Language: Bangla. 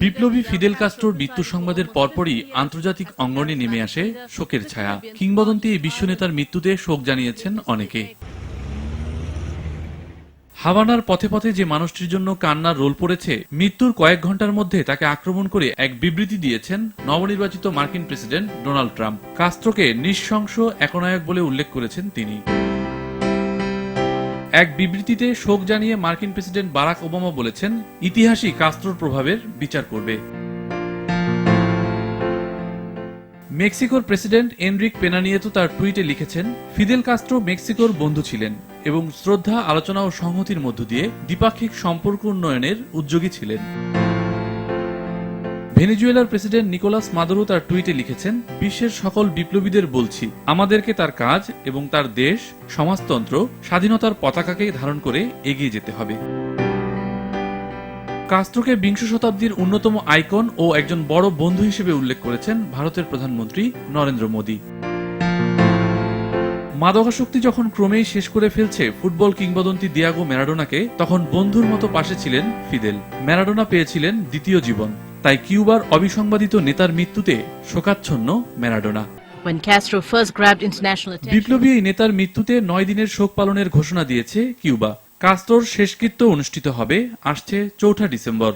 বিপ্লবী ফিদেল কাস্ট্রোর মৃত্যু সংবাদের পরপরই আন্তর্জাতিক অঙ্গনে নেমে আসে শোকের ছায়া। কিংবদন্তি এই বিশ্বনেতার মৃত্যুতে শোক জানিয়েছেন অনেকে। হাভানার পথে পথে যে মানুষটির জন্য কান্নার রোল পড়েছে মৃত্যুর কয়েক ঘণ্টার মধ্যে তাকে আক্রমণ করে এক বিবৃতি দিয়েছেন নবনির্বাচিত মার্কিন প্রেসিডেন্ট ডোনাল্ড ট্রাম্প। কাস্ত্রোকে নৃশংস একনায়ক বলে উল্লেখ করেছেন তিনি। এক বিবৃতিতে শোক জানিয়ে মার্কিন প্রেসিডেন্ট বারাক ওবামা বলেছেন, ইতিহাসই কাস্ত্রোর প্রভাবের বিচার করবে। মেক্সিকোর প্রেসিডেন্ট এনরিক পেনানিয়েতো তার টুইটে লিখেছেন, ফিদেল কাস্ত্রো মেক্সিকোর বন্ধু ছিলেন এবং শ্রদ্ধা, আলোচনা ও সংহতির মধ্য দিয়ে দ্বিপাক্ষিক সম্পর্ক উন্নয়নের উদ্যোগী ছিলেন। ভেনেজুয়েলার প্রেসিডেন্ট নিকোলাস মাদুরো তার টুইটে লিখেছেন, বিশ্বের সকল বিপ্লবীদের বলছি, আমাদেরকে তার কাজ এবং তার দেশ, সমাজতন্ত্র, স্বাধীনতার পতাকাকে ধারণ করে এগিয়ে যেতে হবে। কাস্ত্রোকে বিংশ শতাব্দীর অন্যতম আইকন ও একজন বড় বন্ধু হিসেবে উল্লেখ করেছেন ভারতের প্রধানমন্ত্রী নরেন্দ্র মোদী। মাদকাসক্তি যখন ক্রমেই শেষ করে ফেলছে ফুটবল কিংবদন্তি দিয়াগো ম্যারাডোনাকে, তখন বন্ধুর মতো পাশে ছিলেন ফিদেল। ম্যারাডোনা পেয়েছিলেন দ্বিতীয় জীবন। তাই কিউবার অবিসংবাদিত নেতার মৃত্যুতে শোকাচ্ছন্ন Maradona when Castro first grabbed international attention. বিপ্লবী এই নেতার মৃত্যুতে নয় দিনের শোক পালনের ঘোষণা দিয়েছে কিউবা কাস্ত্রোর শেষকৃত্য অনুষ্ঠিত হবে আসছে চৌঠা ডিসেম্বর